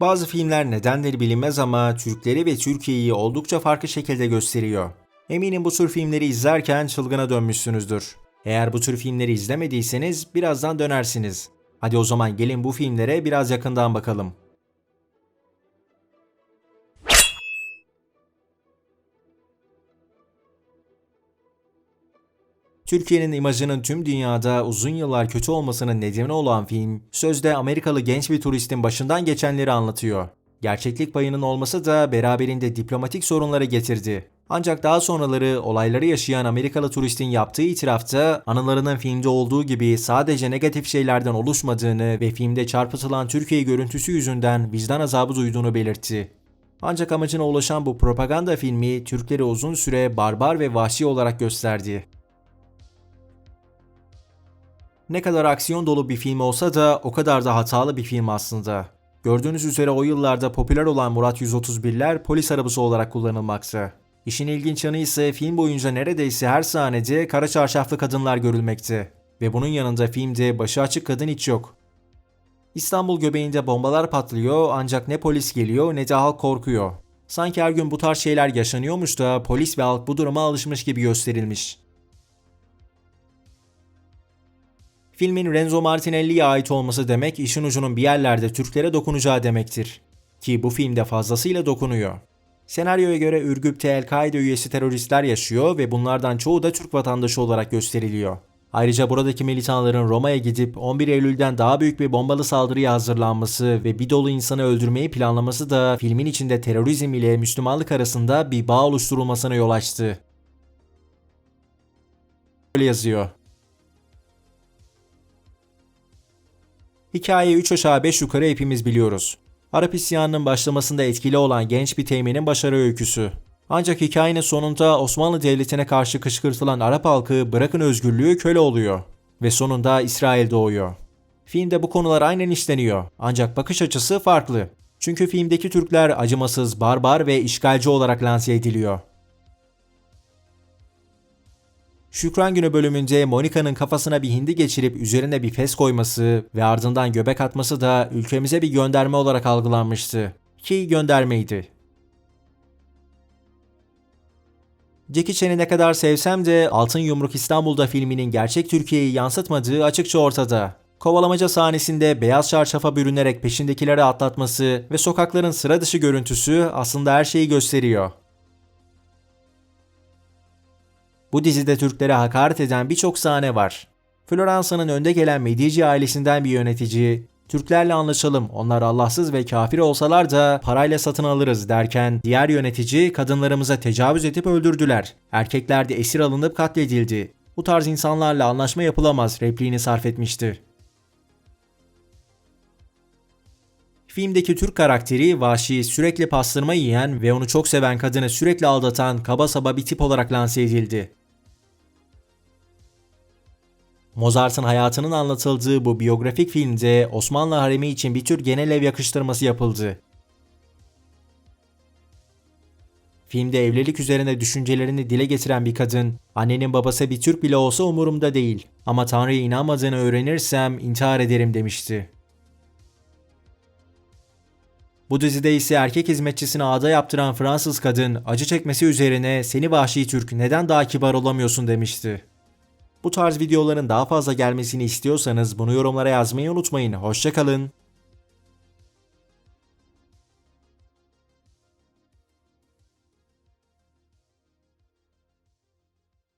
Bazı filmler nedenleri bilinmez ama Türkleri ve Türkiye'yi oldukça farklı şekilde gösteriyor. Eminim bu tür filmleri izlerken çılgına dönmüşsünüzdür. Eğer bu tür filmleri izlemediyseniz birazdan dönersiniz. Hadi o zaman gelin bu filmlere biraz yakından bakalım. Türkiye'nin imajının tüm dünyada uzun yıllar kötü olmasının nedeni olan film, sözde Amerikalı genç bir turistin başından geçenleri anlatıyor. Gerçeklik payının olması da beraberinde diplomatik sorunları getirdi. Ancak daha sonraları olayları yaşayan Amerikalı turistin yaptığı itirafta anılarının filmde olduğu gibi sadece negatif şeylerden oluşmadığını ve filmde çarpıtılan Türkiye görüntüsü yüzünden vicdan azabı duyduğunu belirtti. Ancak amacına ulaşan bu propaganda filmi Türkleri uzun süre barbar ve vahşi olarak gösterdi. Ne kadar aksiyon dolu bir film olsa da o kadar da hatalı bir film aslında. Gördüğünüz üzere o yıllarda popüler olan Murat 131'ler polis arabası olarak kullanılmakta. İşin ilginç yanı ise film boyunca neredeyse her sahnede kara çarşaflı kadınlar görülmekte. Ve bunun yanında filmde başı açık kadın hiç yok. İstanbul göbeğinde bombalar patlıyor ancak ne polis geliyor ne de halk korkuyor. Sanki her gün bu tarz şeyler yaşanıyormuş da polis ve halk bu duruma alışmış gibi gösterilmiş. Filmin Renzo Martinelli'ye ait olması demek işin ucunun bir yerlerde Türklere dokunacağı demektir. Ki bu filmde fazlasıyla dokunuyor. Senaryoya göre Ürgüp'te El-Kaide üyesi teröristler yaşıyor ve bunlardan çoğu da Türk vatandaşı olarak gösteriliyor. Ayrıca buradaki militanların Roma'ya gidip 11 Eylül'den daha büyük bir bombalı saldırıya hazırlanması ve bir dolu insanı öldürmeyi planlaması da filmin içinde terörizm ile Müslümanlık arasında bir bağ oluşturulmasına yol açtı. Böyle yazıyor. Hikayeyi 3 aşağı 5 yukarı hepimiz biliyoruz. Arap isyanının başlamasında etkili olan genç bir teğmenin başarı öyküsü. Ancak hikayenin sonunda Osmanlı Devleti'ne karşı kışkırtılan Arap halkı bırakın özgürlüğü köle oluyor. Ve sonunda İsrail doğuyor. Filmde bu konular aynen işleniyor. Ancak bakış açısı farklı. Çünkü filmdeki Türkler acımasız, barbar ve işgalci olarak lanse ediliyor. Şükran Günü bölümünde Monika'nın kafasına bir hindi geçirip üzerine bir fes koyması ve ardından göbek atması da ülkemize bir gönderme olarak algılanmıştı. Ki göndermeydi. Jackie Chan'i ne kadar sevsem de Altın Yumruk İstanbul'da filminin gerçek Türkiye'yi yansıtmadığı açıkça ortada. Kovalamaca sahnesinde beyaz çarşafa bürünerek peşindekileri atlatması ve sokakların sıra dışı görüntüsü aslında her şeyi gösteriyor. Bu dizide Türklere hakaret eden birçok sahne var. Floransa'nın önde gelen Medici ailesinden bir yönetici, Türklerle anlaşalım onlar Allahsız ve kafir olsalar da parayla satın alırız derken diğer yönetici kadınlarımıza tecavüz edip öldürdüler. Erkekler de esir alınıp katledildi. Bu tarz insanlarla anlaşma yapılamaz repliğini sarf etmişti. Filmdeki Türk karakteri vahşi, sürekli pastırma yiyen ve onu çok seven kadını sürekli aldatan kaba saba bir tip olarak lanse edildi. Mozart'ın hayatının anlatıldığı bu biyografik filmde Osmanlı haremi için bir tür genel ev yakıştırması yapıldı. Filmde evlilik üzerine düşüncelerini dile getiren bir kadın, annenin babası bir Türk bile olsa umurumda değil ama Tanrı'ya inanmadığını öğrenirsem intihar ederim demişti. Bu dizide ise erkek hizmetçisine ağda yaptıran Fransız kadın acı çekmesi üzerine seni vahşi Türk neden daha kibar olamıyorsun demişti. Bu tarz videoların daha fazla gelmesini istiyorsanız bunu yorumlara yazmayı unutmayın. Hoşçakalın.